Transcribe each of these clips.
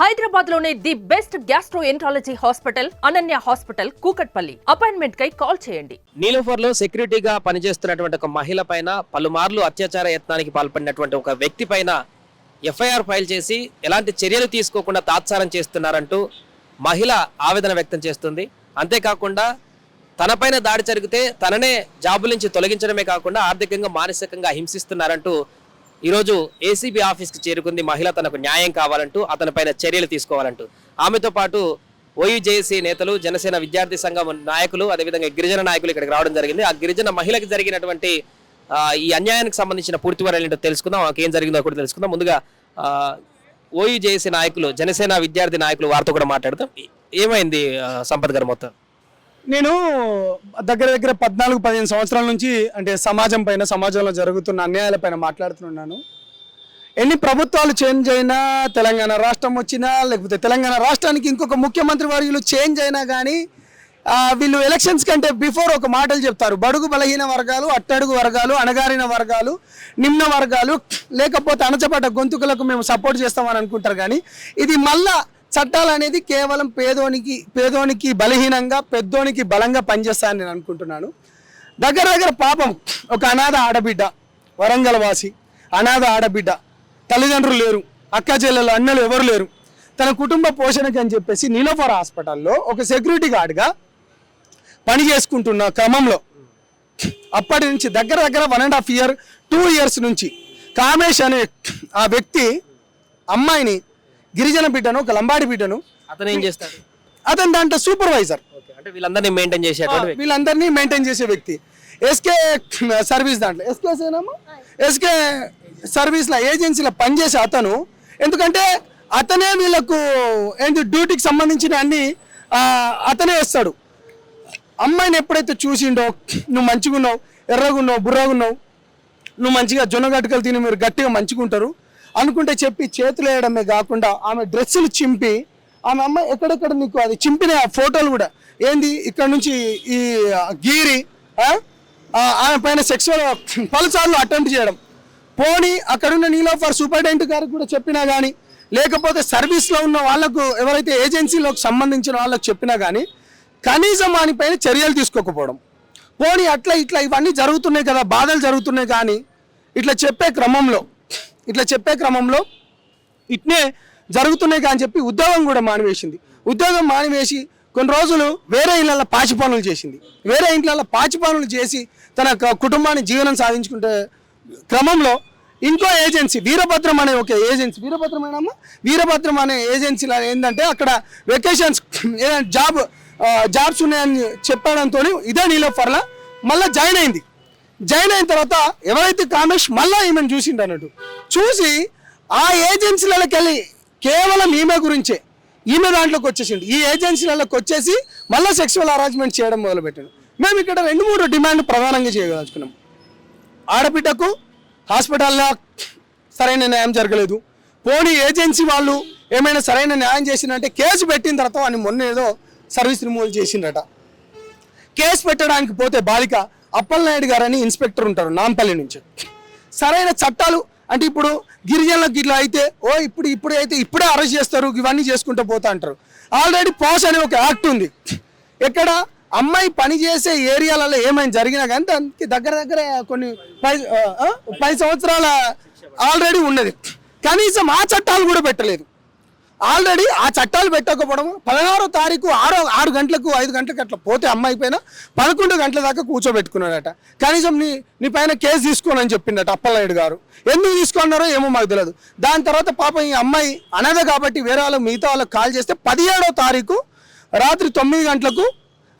హైదరాబాద్లోనే the best gastroenterology hospital Ananya hospital Kukatpally. Appointment కై call చేయండి. నీలోఫర్లో సెక్యూరిటీగా పనిచేస్తున్నటువంటి ఒక మహిళ పైన పలుమార్లు అత్యాచార యత్నానికి పాల్పడినటువంటి ఒక వ్యక్తి పైన ఎఫ్ఐఆర్ ఫైల్ చేసి ఎలాంటి చర్యలు తీసుకోకుండా తాత్సారం చేస్తున్నారంటూ మహిళ ఆవేదన వ్యక్తం చేస్తుంది. అంతేకాకుండా తనపైన దాడి జరిగితే తననే జాబు నుంచి తొలగించడమే కాకుండా ఆర్థికంగా మానసికంగా హింసిస్తున్నారంటూ ఈరోజు ఏసీబీ ఆఫీస్కి చేరుకుంది మహిళ తనకు న్యాయం కావాలంటూ అతనిపైన చర్యలు తీసుకోవాలంటూ. ఆమెతో పాటు ఓయూజేఏసీ నేతలు జనసేన విద్యార్థి సంఘం నాయకులు అదేవిధంగా గిరిజన నాయకులు ఇక్కడికి రావడం జరిగింది. ఆ గిరిజన మహిళకి జరిగినటువంటి ఈ అన్యాయానికి సంబంధించిన పూర్తి వివరాలు ఏంటో తెలుసుకుందాం. ఆమెకి ఏం జరిగిందో కూడా తెలుసుకుందాం. ముందుగా ఓయూజేఏసీ నాయకులు జనసేన విద్యార్థి నాయకులు వారితో కూడా మాట్లాడతాం ఏమైంది ఆ, సంపత్ గారు మొత్తం? నేను దగ్గర దగ్గర పద్నాలుగు పదిహేను సంవత్సరాల నుంచి అంటే సమాజం పైన సమాజంలో జరుగుతున్న అన్యాయాల పైన మాట్లాడుతున్నాను. ఎన్ని ప్రభుత్వాలు చేంజ్ అయినా తెలంగాణ రాష్ట్రం వచ్చినా లేకపోతే తెలంగాణ రాష్ట్రానికి ఇంకొక ముఖ్యమంత్రి వర్యులు చేంజ్ అయినా కానీ వీళ్ళు ఎలక్షన్స్ కంటే బిఫోర్ ఒక మాటలు చెప్తారు. బడుగు బలహీన వర్గాలు అట్టడుగు వర్గాలు అణగారిన వర్గాలు నిమ్న వర్గాలు లేకపోతే అణచబడ్డ గొంతుకులకు మేము సపోర్ట్ చేస్తామని అనుకుంటారు కానీ ఇది మళ్ళా చట్టాలు అనేది కేవలం పేదోనికి పేదోనికి బలహీనంగా పెద్దోనికి బలంగా పనిచేస్తాయని నేను అనుకుంటున్నాను. దగ్గర దగ్గర పాపం ఒక అనాథ ఆడబిడ్డ వరంగల్ వాసి అనాథ ఆడబిడ్డ తల్లిదండ్రులు లేరు అక్క చెల్లెలు అన్నలు ఎవరు లేరు. తన కుటుంబ పోషణకి అని చెప్పేసి నీలోఫర్ హాస్పిటల్లో ఒక సెక్యూరిటీ గార్డ్గా పని చేసుకుంటున్న క్రమంలో అప్పటి నుంచి దగ్గర దగ్గర one and half year two years నుంచి కామేష్ అనే ఆ వ్యక్తి అమ్మాయిని గిరిజన బిడ్డను ఒక లంబాడి బిడ్డను అతను ఏం చేస్తాడు? అతని దాంట్లో సూపర్వైజర్ అంటే వీళ్ళందరినీ మెయింటైన్ చేసేటువంటి వ్యక్తి. వీళ్ళందరినీ మెయింటైన్ చేసే వ్యక్తి. ఎస్కే సర్వీస్ దాంట్లో. ఎస్కే సేనమ్మా ఎస్కే సర్వీస్లో ఏజెన్సీలో పనిచేసే అతను. ఎందుకంటే అతనే వీళ్ళకు ఏంటి డ్యూటీకి సంబంధించిన అన్ని అతనే ఇస్తాడు అమ్మాయిని ఎప్పుడైతే చూసిండో నువ్వు మంచిగా ఉన్నావు ఎర్రగున్నావు బుర్రగున్నావు నువ్వు మంచిగా జొన్న గట్టుకలు తిని మీరు గట్టిగా మంచిగా ఉంటారు అనుకుంటే చెప్పి చేతులు వేయడమే కాకుండా ఆమె డ్రెస్సులు చింపి ఆమె అమ్మ ఎక్కడెక్కడ నీకు అది చింపిన ఆ ఫోటోలు కూడా? ఏంది ఇక్కడ నుంచి ఈ గీరి ఆమె పైన సెక్సువల్ పలుసార్లు అటెంప్ట్ చేయడం. పోనీ అక్కడున్న నీలోఫర్ సూపరింటెండెంట్ గారికి కూడా చెప్పినా కానీ లేకపోతే సర్వీస్లో ఉన్న వాళ్ళకు ఎవరైతే ఏజెన్సీలోకి సంబంధించిన వాళ్ళకు చెప్పినా కానీ కనీసం వానిపైన చర్యలు తీసుకోకపోవడం. పోనీ అట్లా ఇట్లా ఇవన్నీ జరుగుతున్నాయి కదా బాధలు జరుగుతున్నాయి కానీ ఇట్లా చెప్పే క్రమంలో ఇట్లా చెప్పే క్రమంలో ఇట్నే జరుగుతున్నాయి కానీ చెప్పి ఉద్యోగం కూడా మానివేసింది. ఉద్యోగం మానివేసి కొన్ని రోజులు వేరే ఇళ్ళల్లో పాచి పనులు చేసింది. వేరే ఇంట్లలో పాచి పనులు చేసి తన కుటుంబాన్ని జీవనం సాధించుకుంటే క్రమంలో ఇంకో ఏజెన్సీ వీరభద్రం అనే ఒక ఏజెన్సీ. వీరభద్రమేనమ్మా వీరభద్రం అనే ఏజెన్సీలో ఏంటంటే అక్కడ వెకేషన్స్ ఏదైనా జాబ్ జాబ్స్ ఉన్నాయని చెప్పడంతో ఇదే నీలోఫర్లా మళ్ళీ జాయిన్ అయింది. జాయిన్ అయిన తర్వాత ఎవరైతే కామేష్ మళ్ళీ ఈమెను చూసిండు అన్నట్టు. చూసి ఆ ఏజెన్సీలకి వెళ్ళి కేవలం ఈమె గురించే. ఈమె దాంట్లోకి వచ్చేసిండు. ఈ ఏజెన్సీలలోకి వచ్చేసి మళ్ళీ సెక్సువల్ అరేంజ్మెంట్ చేయడం మొదలుపెట్టాడు. మేము ఇక్కడ రెండు మూడు డిమాండ్ ప్రధానంగా చేయదలుచుకున్నాం. ఆడబిడ్డకు హాస్పిటల్లో సరైన న్యాయం జరగలేదు. పోనీ ఏజెన్సీ వాళ్ళు ఏమైనా సరైన న్యాయం చేసిందంటే కేసు పెట్టిన తర్వాత వాడిని మొన్న ఏదో సర్వీస్ రిమూవల్ చేసిండట కేసు పెట్టడానికి పోతే బాలిక అప్పలనాయుడు గారని ఇన్స్పెక్టర్ ఉంటారు నాంపల్లి నుంచి. సరైన చట్టాలు అంటే ఇప్పుడు గిరిజనులకు ఇట్లా అయితే ఓ ఇప్పుడు ఇప్పుడు అయితే ఇప్పుడే అరెస్ట్ చేస్తారు ఇవన్నీ చేసుకుంటూ పోతా అంటారు. ఆల్రెడీ పాస్ అనే ఒక యాక్ట్ ఉంది. ఎక్కడ అమ్మాయి పని చేసే ఏరియాలలో ఏమైనా జరిగినా కానీ దానికి దగ్గర దగ్గర కొన్ని పై పది సంవత్సరాల ఆల్రెడీ ఉన్నది. కనీసం ఆ చట్టాలు కూడా పెట్టలేదు. ఆల్రెడీ ఆ చట్టాలు పెట్టకపోవడం పదహారో తారీఖు ఆరో ఆరు గంటలకు ఐదు గంటలకు అట్లా పోతే అమ్మాయి పైన పదకొండు గంటల దాకా కూర్చోబెట్టుకున్నాడట. కనీసం నీ నీ పైన కేసు తీసుకోనని చెప్పిండట అప్పలనాయుడు గారు. ఎందుకు తీసుకున్నారో ఏమో మాకు తెలియదు. దాని తర్వాత పాపం ఈ అమ్మాయి అనదే కాబట్టి వేరే వాళ్ళకి మిగతా వాళ్ళకి కాల్ చేస్తే పదిహేడో తారీఖు రాత్రి తొమ్మిది గంటలకు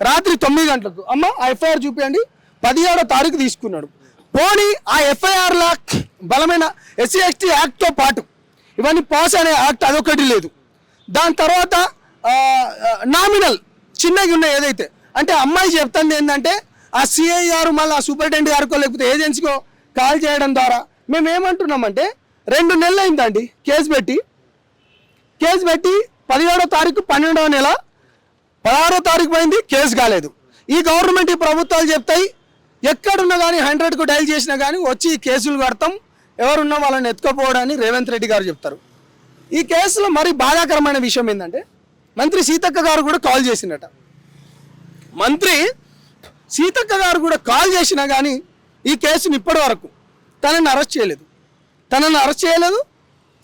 రాత్రి తొమ్మిది గంటలకు అమ్మ ఎఫ్ఐఆర్ చూపించండి పదిహేడో తారీఖు తీసుకున్నాడు. పోనీ ఆ ఎఫ్ఐఆర్ల బలమైన ఎస్సీ ఎస్టీ యాక్ట్తో పాటు ఇవన్నీ పాస్ అనే యాక్ట్ అదొకటి లేదు. దాని తర్వాత నామినల్ చిన్నగా ఉన్నాయి ఏదైతే అంటే అమ్మాయి చెప్తుంది ఏంటంటే ఆ సిఐ గారు మళ్ళీ ఆ సూపరింటెండెంట్ గారికో లేకపోతే ఏజెన్సీకో కాల్ చేయడం ద్వారా మేము ఏమంటున్నామంటే రెండు నెలలు అయిందండి కేసు పెట్టి. కేసు పెట్టి పదిహేడో తారీఖు పన్నెండవ నెల పదహారో తారీఖు పోయింది కేసు కాలేదు. ఈ గవర్నమెంట్ ఈ ప్రభుత్వాలు చెప్తాయి ఎక్కడున్నా కానీ హండ్రెడ్కు డైల్ చేసినా కానీ వచ్చి కేసులు కడతాం ఎవరున్నా వాళ్ళని ఎత్తుకోపోవడాన్ని రేవంత్ రెడ్డి గారు చెప్తారు. ఈ కేసులో మరి బాధాకరమైన విషయం ఏంటంటే మంత్రి సీతక్క గారు కూడా కాల్ చేసిండట. మంత్రి సీతక్క గారు కూడా కాల్ చేసినా కానీ ఈ కేసుని ఇప్పటి వరకు తనని అరెస్ట్ చేయలేదు. తనని అరెస్ట్ చేయలేదు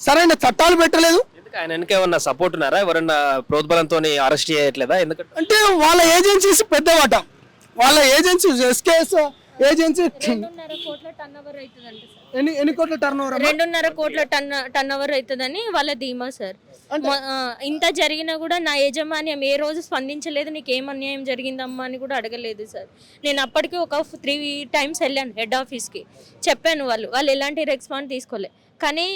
సరైన చట్టాలు పెట్టలేదు. ఎందుకు ఆయన వెనక ఏమన్నా సపోర్ట్ ఉన్నారా? ఎవరన్నా ప్రోద్బలంతో అరెస్ట్ చేయట్లేదా? ఎందుకంటే అంటే వాళ్ళ ఏజెన్సీస్ పెద్దవాట. వాళ్ళ ఏజెన్సీ ఎస్కేఎస్ ఏజెన్సీ ఎన్ని ఎన్ని కోట్ల టర్న్ ఓవర్ రెండున్నర కోట్ల టర్న్ టర్న్ ఓవర్ అవుతుందని వాళ్ళ ధీమా సార్. ఇంత జరిగినా కూడా నా యజమాన్యం ఏ రోజు స్పందించలేదు నీకు ఏం అన్యాయం జరిగిందమ్మా అని కూడా అడగలేదు సార్. నేను అప్పటికి ఒక త్రీ టైమ్స్ వెళ్ళాను హెడ్ ఆఫీస్కి. చెప్పాను వాళ్ళు వాళ్ళు ఎలాంటి రెస్పాండ్ తీసుకోలే. కానీ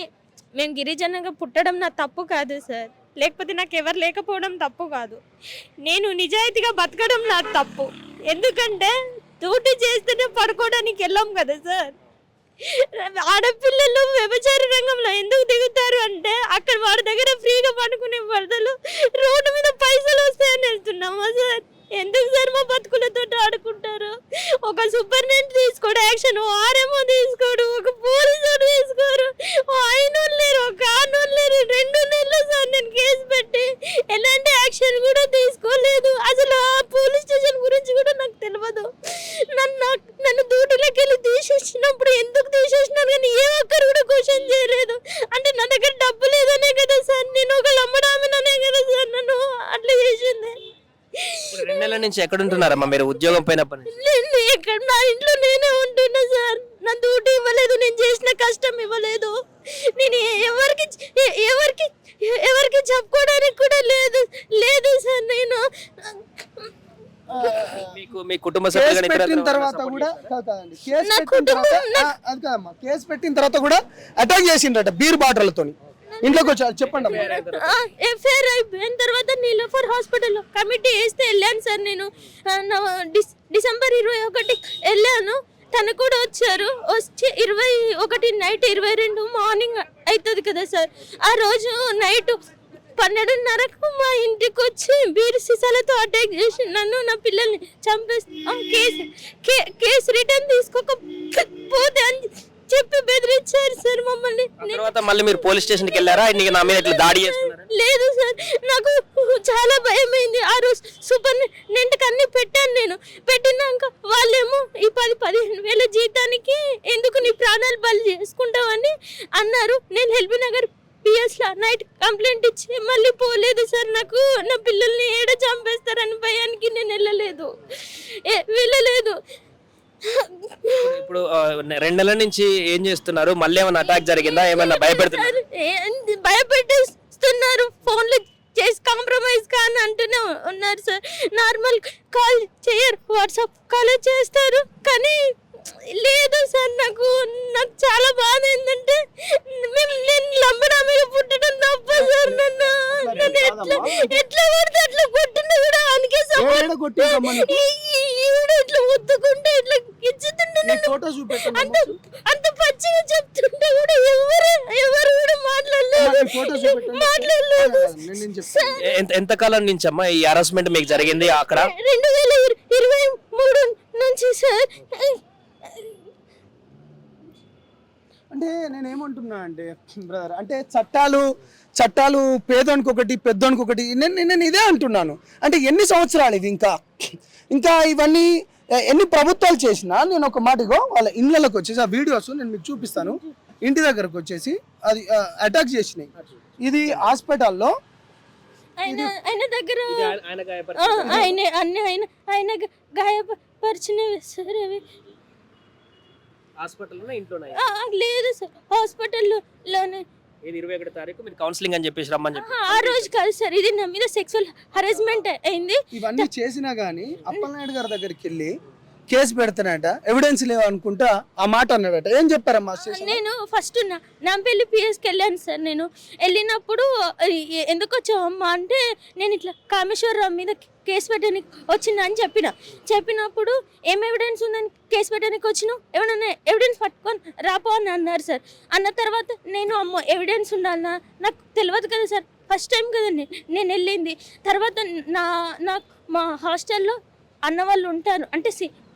మేము గిరిజనంగా పుట్టడం నా తప్పు కాదు సార్. లేకపోతే నాకు ఎవరు లేకపోవడం తప్పు కాదు. నేను నిజాయితీగా బతకడం నాకు తప్పు. ఎందుకంటే డ్యూటీ చేస్తేనే పడుకోవడానికి వెళ్ళాం కదా సార్. ఆడపిల్లలు వ్యభిచార రంగంలో ఎందుకు దిగుతారు అంటే అక్కడ వాడి దగ్గర ఫ్రీగా పడుకునే బదులు రోడ్డు మీద పైసలు వస్తాయని వెళ్తున్నామా సార్? ఎందుకు సార్ మా బతుకులతో ఆడుకుంటారు? ఒక సూపరింటెండెంట్ తీసుకోడు యాక్షన్ ఆర్ఎంఓ తీసుకోడు ఒక పోలీసు తీసుకోరు ఓ ఆయన లేరు ఒక ఆరు లేరు రెండు నెలలు సార్ నేను కేసు పెట్టి ఎలాంటి యాక్షన్ కూడా తీసుకో అసలు ఆ పోలీస్ స్టేషన్ గురించి కూడా నాకు తెలియదు నన్ను నాకు- నన్ను డ్యూటీలోకి వెళ్ళి తీసేసినప్పుడు ఎందుకు తీసేసినారు కానీ ఏ ఒక్కరు కూడా క్వశ్చన్ చేయలేదు అంటే నా దగ్గర డబ్బు లేదనే కదా సార్ నేను ఒక లమ్మడామనే కదా సార్ నన్ను అట్లా చేసింది ఇప్పుడు రెండు నెలల నుంచి ఎక్కడ ఉంటున్నారమ్మా మీరు ఉద్యోగం పోయినప్పటి నుంచి? నేను ఇక్కడ నా ఇంట్లో నేనే ఉంటున్నా సార్. నా డ్యూటీ ఇవ్వలేదు నేను చేసిన కష్టం ఇవ్వలేదు. నేను ఎ- ఎవరికి ఎవరికి ఎవరికి చెప్పుకోవడానికి కూడా లేదు లేదు సార్ నేను. మీకు మీ కుటుంబ కేసు పెట్టిన తర్వాత కూడా? కాదు కాదండి. కేసు నా పెట్టిన తర్వాత అది కాదమ్మా. కేసు పెట్టిన తర్వాత కూడా అటాక్ చేసిండట బీర్ బాటిల్తోని. ఇంట్లోకి వచ్చారు చెప్పండి ఎఫ్ఐఆర్ అయిపోయిన తర్వాత. నీలోఫర్ హాస్పిటల్లో కమిటీ వేస్తే వెళ్ళాను సార్ నేను. డిసెంబర్ ఇరవై ఒకటి వెళ్ళాను. తను కూడా వచ్చారు. వచ్చి ఇరవై ఒకటి నైట్ ఇరవై రెండు మార్నింగ్ అవుతుంది కదా సార్. ఆ రోజు నైట్ పన్నెండున్నరకు మా ఇంటికి వచ్చి బీర్ సీసాలతో అటాక్ చేసి నన్ను నా పిల్లల్ని చంపేస్తా కేసు కే- కేసు రిటర్న్ తీసుకోకపోతే అని చెప్పి బెదిరించారు సార్ మమ్మల్ని. తర్వాత మళ్ళీ మీరు పోలీస్ స్టేషన్కి వెళ్ళారా? నీకు నా మీద ఇట్లా దాడి చేస్తున్నారు? లేదు సార్ నాకు చాలా భయమైంది. ఆ రోజు సూపరింటెండెంట్కి అన్ని పెట్టాను నేను. పెట్టినాక వాళ్ళేమో ఈ పది పదిహేను వేల జీతానికి ఎందుకు నీ ప్రాణాలు బలి చేసుకుంటావని అన్నారు. నేను హెల్బీ నగర్ పిఎస్లా నైట్ కంప్లైంట్ ఇచ్చి మళ్ళీ పోలేదు సార్. నాకు నా పిల్లల్ని ఏడ చంపేస్తారని భయానికి నేను వెళ్ళలేదు. వెళ్ళలేదు. ఇప్పుడు రెండు నెలల నుంచి ఏం చేస్తున్నారు? మళ్ళీ ఏమైనా అటాక్ జరిగిందా? ఏమైనా భయపెడుతున్నారు భయపెట్టిస్తున్నారు. ఫోన్లు చేసి కాంప్రమైజ్ కానీ అంటూనే ఉన్నారు సార్ నార్మల్ కాల్ చేయరు. వాట్సాప్ కాల్ చేస్తారు. కానీ లేదు సార్ నాకు నాకు చాలా బాధ ఏంటంటే మేము నేను లంబడామిగా పుట్టడం తప్ప సార్ నన్ను నన్ను ఎట్లా ఎట్లా పడితే అట్లా కొట్టిన కూడా అందుకే ఈవిడ ఇట్లా ఒత్తుకుంటే ఇట్లా ఫోటో చూపెట్టండి అంత అంత పచ్చిగా చెప్తుంటే కూడా ఎవరు ఎవరు కూడా మాట్లాడలేదు. నీ ఫోటో చూపెట్టండి మాట్లాడలేదు. నేను నేను చెప్తాను. ఎ- ఎంత ఎంతకాలం నుంచి అమ్మా ఈ హరాస్మెంట్ మీకు జరిగింది అక్కడ? రెండు వేల ఇర- ఇరవై మూడు నుంచి సార్. అంటే నేను ఏమంటున్నా అంటే బ్రదర్ అంటే చట్టాలు చట్టాలు పేదోనికి ఒకటి పెద్దోనికి ఒకటి నేను నేను ఇదే అంటున్నాను. అంటే ఎన్ని సంవత్సరాలు ఇది ఇంకా? ఇంకా ఇవన్నీ ఎన్ని ప్రభుత్వాలు చేసినా నేను ఒక మాటగో వాళ్ళ ఇళ్ళకి వచ్చేసి ఆ వీడియోస్ నేను మీకు చూపిస్తాను. ఇంటి దగ్గరకు వచ్చేసి అది అటాక్ చేసినాయి. ఇది హాస్పిటల్లో ఆయన ఆయన దగ్గర ఆయన అన్ని ఆయన ఆయన గ- గాయపరిచినవి సార్. అవి హాస్పిటల్లో ఇంట్లోనే ఆ, లేదు సార్. హాస్పిటల్లోనే. ఇది ఇరవై ఒకటి తారీఖు? మీరు కౌన్సిలింగ్ అని చెప్పేసి రమ్మని చెప్పి ఆ రోజు కాదు సార్. ఇది నా మీద సెక్సువల్ హరాస్మెంట్ అయింది. ఇవన్నీ చేసినా కానీ అప్పలనాయుడు గారి దగ్గరికి వెళ్ళి కేసు పెడతానట ఎవిడెన్స్ లేవు అనుకుంటా ఆ మాట అన్నాడట. ఏం చెప్పారమ్మా నేను ఫస్ట్ నాంపల్లి పిఎస్కి వెళ్ళాను సార్ నేను. వెళ్ళినప్పుడు ఎందుకు వచ్చావు అమ్మ అంటే నేను ఇట్లా కామేశ్వరరావు మీద కేసు పెట్టడానికి వచ్చిన అని చెప్పిన. చెప్పినప్పుడు ఏం ఎవిడెన్స్ ఉందని కేసు పెట్టడానికి వచ్చినావు? ఏమైనా ఎవిడెన్స్ పట్టుకొని రాపో అని అన్నారు సార్. అన్న తర్వాత నేను అమ్మో ఎవిడెన్స్ ఉండాలన్నా? నాకు తెలియదు కదా సార్. ఫస్ట్ టైం కదా నే- నేను వెళ్ళింది. తర్వాత నా నాకు మా హాస్టల్లో అన్న వాళ్ళు ఉంటారు. అంటే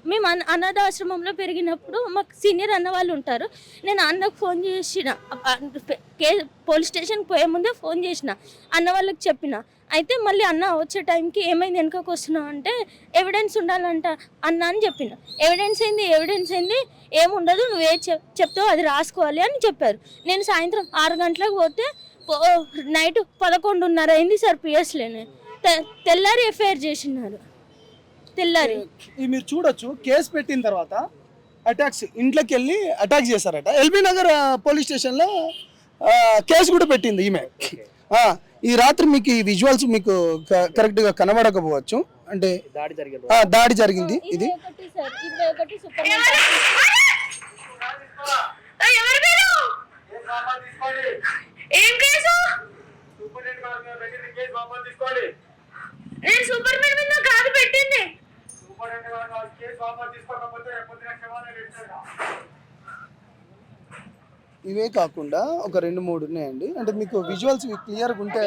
మేము అన అనాథాశ్రమంలో పెరిగినప్పుడు మాకు సీనియర్ అన్న వాళ్ళు ఉంటారు. నేను అన్నకు ఫోన్ చేసిన. కే పోలీస్ స్టేషన్కి పోయే ముందే ఫోన్ చేసిన. అన్న వాళ్ళకి చెప్పిన. అయితే మళ్ళీ అన్న వచ్చే టైంకి ఏమైంది వెనుకకు వస్తున్నావు అంటే ఎవిడెన్స్ ఉండాలంట అన్న అని చెప్పిన. ఎవిడెన్స్ ఏంది ఎవిడెన్స్ ఏంది? ఏముండదు నువ్వే చెప్ చెప్తావు అది రాసుకోవాలి అని చెప్పారు. నేను సాయంత్రం ఆరు గంటలకు పోతే పో- నైట్ పదకొండున్నర అయింది సార్ పిఎస్లేనే. తెల్లారి ఎఫ్ఐఆర్ చేసినారు. తెల్లారి. ఇది మీరు చూడొచ్చు కేసు పెట్టిన తర్వాత అటాక్స్ ఇంట్లోకి వెళ్ళి అటాక్ చేశారట. ఎల్బీ నగర్ పోలీస్ స్టేషన్లో కేసు కూడా పెట్టింది ఈమె. ఆ, ఈ రాత్రి మీకు ఈ విజువల్స్ మీకు క- కరెక్ట్గా కనబడకపోవచ్చు. అంటే దాడి జరిగింది. ఆ, దాడి జరిగింది ఇది ఇరవై ఒకటి సార్ ఇరవై ఒకటి సూపర్ ఎవరు మీరు ఏం కేసు నేను సూపర్ మ్యాన్ మీద కాదు పెట్టింది ఇవే కాకుండా ఒక రెండు మూడు ఉన్నాయండి. అంటే మీకు విజువల్స్ క్లియర్గా ఉంటే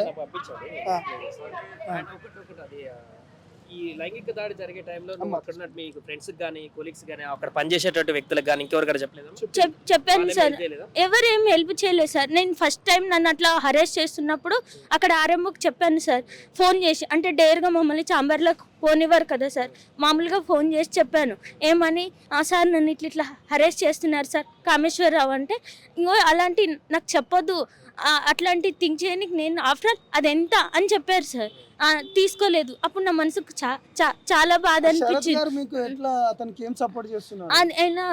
ఈ లైంగిక దాడి జరిగే టైంలో అక్కడ మీకు ఫ్రెండ్స్ కానీ కొలీగ్స్ కానీ అక్కడ పనిచేసేటువంటి వ్యక్తులకు కానీ ఇంకెవరికైనా చెప్పలేదు? చెప్- చెప్పాను సార్? ఎవరేం హెల్ప్ చేయలేదు సార్. నేను ఫస్ట్ టైం నన్ను అట్లా హరెస్ట్ చేస్తున్నప్పుడు అక్కడ ఆర్ఎంఓకి చెప్పాను సార్. ఫోన్ చేసి అంటే డేర్గా మమ్మల్ని చాంబర్లోకి పోనివ్వరు కదా సార్. మామూలుగా ఫోన్ చేసి చెప్పాను. ఏమని? "ఆ, సార్ నన్ను ఇట్లా ఇట్లా హరెస్ట్ చేస్తున్నారు సార్. కామేశ్వరరావు అంటే ఇంకో అలాంటి నాకు చెప్పొద్దు. అట్లాంటి థింక్ చేయడానికి నేను ఆఫ్టర్ ఆల్ అది ఎంత అని చెప్పారు సార్. ఆ, తీసుకోలేదు. అప్పుడు నా మనసుకు చా చా- చాలా బాధ అనిపించింది.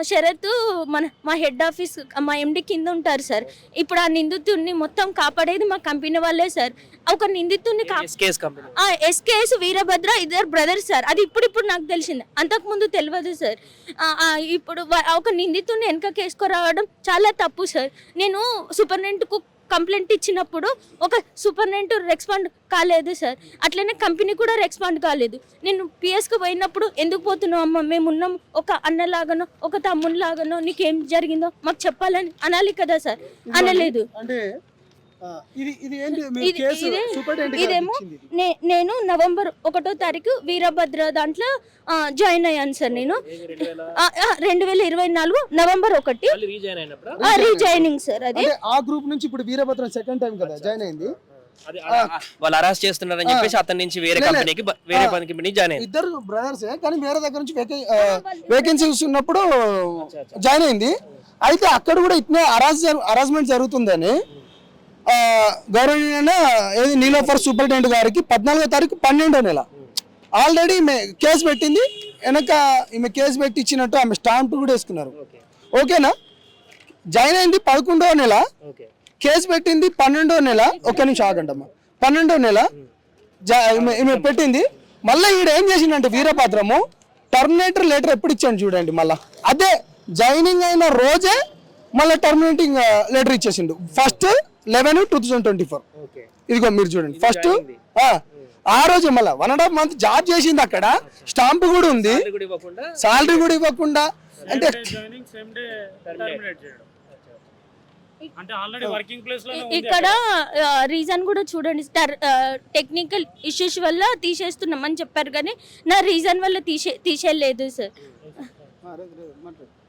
శరత్ మన మా హెడ్ ఆఫీస్ మా ఎండి కింద ఉంటారు సార్. ఇప్పుడు ఆ నిందితుడిని మొత్తం కాపాడేది మా కంపెనీ వాళ్ళే సార్. ఒక నిందితుడిని ఎస్కేఎస్ కంపెనీ. ఆ ఎస్కేఎస్ వీరభద్ర ఇద్దరు బ్రదర్స్ సార్. అది ఇప్పుడు ఇప్పుడు నాకు తెలిసింది. అంతకుముందు తెలియదు సార్. ఆ, ఆ, ఇప్పుడు ఒక నిందితుడిని వెనక కేసుకురావడం చాలా తప్పు సార్. నేను సూపరింటెండెంట్కు కంప్లైంట్ ఇచ్చినప్పుడు ఒక సూపరింటెండెంట్ రెస్పాండ్ కాలేదు సార్. అట్లనే కంపెనీ కూడా రెస్పాండ్ కాలేదు. నేను పిఎస్కి పోయినప్పుడు ఎందుకు పోతున్నావు అమ్మ? మేము ఉన్నాం ఒక అన్నలాగానో ఒక తమ్మునిలాగానో నీకేం జరిగిందో మాకు చెప్పాలని అనాలి కదా సార్. అనలేదు. అంటే ఇది ఇది ఏంటి? కేసు ఇదేమో నేను నవంబర్ ఒకటో తారీఖు వీరభద్ర దాంట్లో జాయిన్ అయ్యాను సార్ నేను. రెండు వేల ఇరవై నాలుగు నవంబర్ ఒకటి. రీజాయినింగ్ సార్ అది. ఆ గ్రూప్ నుంచి ఇప్పుడు వీరభద్రం సెకండ్ టైం కదా జాయిన్ అయింది? వాళ్ళు అరెస్ట్ చేస్తున్నారని చెప్పేసి అతని నుంచి వేరే. కంపెనీకి వేరే ఆ. కంపెనీ జాయిన్ అయింది. ఇద్దరు బ్రదర్స్ కానీ వేరే దగ్గర నుంచి వేకెన్సీస్ ఉన్నప్పుడు జాయిన్ అయింది. అయితే అక్కడ కూడా ఇట్నే అరాజ్ అరాజ్మెంట్ జరుగుతుందని గౌరవనీయమైన ఏది నీలోఫర్ సూపరింటెండెంట్ గారికి పద్నాలుగో తారీఖు పన్నెండో నెల. ఆల్రెడీ ఈమె కేసు పెట్టింది వెనక ఈమె కేసు పెట్టి ఇచ్చినట్టు ఆమె స్టాంప్ కూడా వేసుకున్నారు. ఓకే. ఓకేనా? జాయిన్ అయింది పదకొండో నెల. కేసు పెట్టింది పన్నెండో నెల. ఒక్క నిమిషం ఆగండి అమ్మా పన్నెండో నెల. ఈమె- పెట్టింది. మళ్ళీ ఈడ ఏం చేసిండంటే వీరభద్రము టర్మినేటర్ లెటర్ ఎప్పుడు ఇచ్చాను చూడండి మళ్ళా. అదే జాయినింగ్ అయిన రోజే మళ్ళీ terminating letter ఇచ్చేసిండు. First eleven two thousand twenty four okay. ఇదిగో మీరు చూడండి. ఫస్ట్ ఆ రోజు మళ్ళీ one and half month job చేసింది అక్కడ. స్టాంప్ కూడా ఉంది. అది కూడా ఇవ్వకుండా? సాలరీ కూడా ఇవ్వకుండా. అంటే జాయినింగ్ సేమ్ డే టర్మినేట్ చేయడం. అంటే ఆల్రెడీ వర్కింగ్ ప్లేస్లో ఇ- ఇక్కడ రీజన్ కూడా చూడండి. టెక్నికల్ ఇష్యూస్ వల్ల తీసేస్తున్నామని చెప్పారు కానీ నా రీజన్ వల్ల తీసే తీసేయలేదు సార్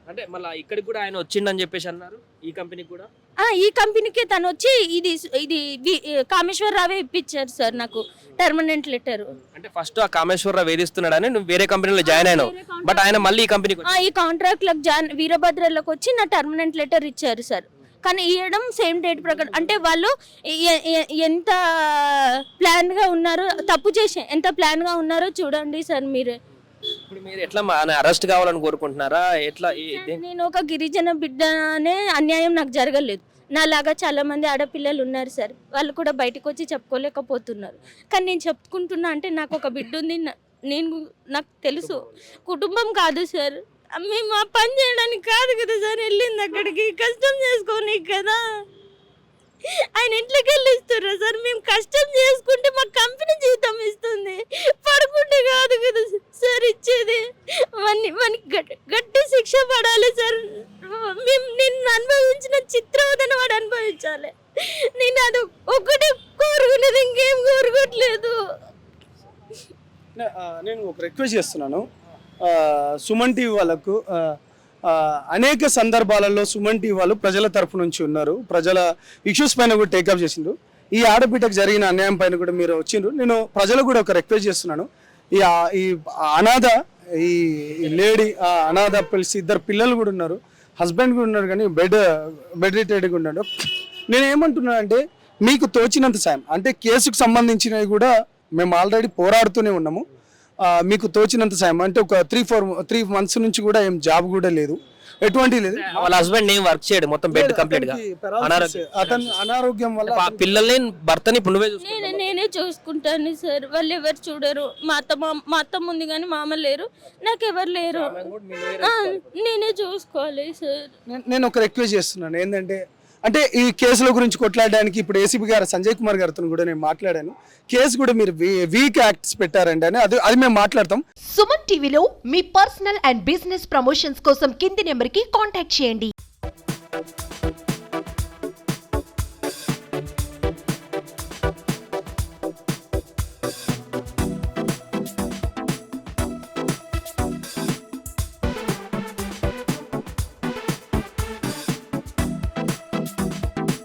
అంటే మళ్ళీ ఇక్కడికి కూడా ఆయన వచ్చిండని చెప్పేసి అన్నారు ఈ కంపెనీకి కూడా? ఆ, ఈ కంపెనీకి తను వచ్చి ఇది ఇది వి- కామేశ్వరరావే ఇప్పించారు సార్ నాకు టర్మనెంట్ లెటర్ అంటే ఫస్ట్ ఆ కామేశ్వరరావు వేధిస్తున్నాడని నువ్వు వేరే కంపెనీలో జాయిన్ అయినావు. బట్ ఆయన మళ్ళీ ఈ కంపెనీకి వచ్చి- ఈ కాంట్రాక్ట్లకు జాన్ వీరభద్రలకు వచ్చి నా టర్మనెంట్ లెటర్ ఇచ్చారు సార్. కానీ ఇవ్వడం సేమ్ డేట్ ప్రకారం అంటే వాళ్ళు ఎ- ఎ- ఎంత ప్లాన్గా ఉన్నారో తప్పు చేసి ఎంత ప్లాన్గా ఉన్నారో చూడండి సార్ మీరే. ఇప్పుడు మీరు ఎట్లా అరెస్ట్ కావాలని కోరుకుంటున్నారా? ఎట్లా నేను ఒక గిరిజన బిడ్డనే అన్యాయం నాకు జరగలేదు. నాలాగా చాలా మంది ఆడపిల్లలు ఉన్నారు సార్. వాళ్ళు కూడా బయటకు వచ్చి చెప్పుకోలేకపోతున్నారు. కానీ నేను చెప్పుకుంటున్నా అంటే నాకు ఒక బిడ్డ ఉంది. నేను నాకు తెలుసు. కుటుంబం కాదు సార్. మేము ఆ పని చేయడానికి కాదు కదా సార్. వెళ్ళింది అక్కడికి. కష్టం చేసుకోని కదా. ఆయన ఇంట్లోకి వెళ్ళి ఇస్తుర్రా సార్. మేము కష్టం చేసుకుంటే మా కంపెనీ జీతం ఇస్తుంది. పడుకుంటే కాదు కదా సార్ ఇచ్చేది. మన మనకి గట్టి శిక్ష పడాలి సార్. మేము నిన్ను అనుభవించిన చిత్రవదన వాడు అనుభవించాలి. నేను అది ఒకటి కోరుకునేది ఇంకేం కోరుకోవట్లేదు. నేను ఒక రిక్వెస్ట్ చేస్తున్నాను. సుమన్ టీవీ వాళ్ళకు అనేక సందర్భాలలో సుమన్ టీవీ వాళ్ళు ప్రజల తరఫు నుంచి ఉన్నారు. ప్రజల ఇష్యూస్ పైన కూడా టేకప్ చేసిండ్రు. ఈ ఆడబిడ్డకు జరిగిన అన్యాయం పైన కూడా మీరు వచ్చిండ్రు. నేను ప్రజలు కూడా ఒక రిక్వెస్ట్ చేస్తున్నాను. ఈ ఈ అనాథ ఈ లేడీ ఆ అనాథ పిలిచి ఇద్దరు పిల్లలు కూడా ఉన్నారు. హస్బెండ్ కూడా ఉన్నారు కానీ బెడ్ బెడ్ రిటైర్డ్గా ఉన్నాడు. నేను ఏమంటున్నాను అంటే మీకు తోచినంత సాయం. అంటే కేసుకు సంబంధించినవి కూడా మేము ఆల్రెడీ పోరాడుతూనే ఉన్నాము. మీకు తోచినంత సాయం. అంటే ఒక త్రీ ఫోర్ త్రీ మంత్స్ నుంచి కూడా ఏం జాబ్ కూడా లేదు. ఎటువంటి లేదు. వాళ్ళ హస్బెండ్ ఏం వర్క్ చేయడు మొత్తం బెడ్ కంప్లీట్గా. అతను అనారోగ్యం. వల్ల పిల్లల్ని భర్తని ఇప్పుడు నువ్వే నేను నేనే చూసుకుంటాను సార్. వాళ్ళు ఎవరు చూడరు. మా అత్త మా- మా అత్తమ్మ ఉంది కానీ మా అమ్మ లేరు. నాకు ఎవరు లేరు. నేనే చూసుకోవాలి సార్. నేను- నేను ఒక రిక్వెస్ట్ చేస్తున్నాను. ఏంటంటే అంటే ఈ కేసుల గురించి కొట్లాడడానికి ఇప్పుడు ఏసీబీ గారు సంజయ్ కుమార్ గారితో కూడా నేను మాట్లాడాను. కేసు కూడా మీరు వీక్ యాక్ట్స్ పెట్టారండి అని అది అది మేము మాట్లాడతాం. సుమన్ టీవీలో మీ పర్సనల్ అండ్ బిజినెస్ ప్రమోషన్స్ కోసం కింది నెంబర్కి కాంటాక్ట్ చేయండి.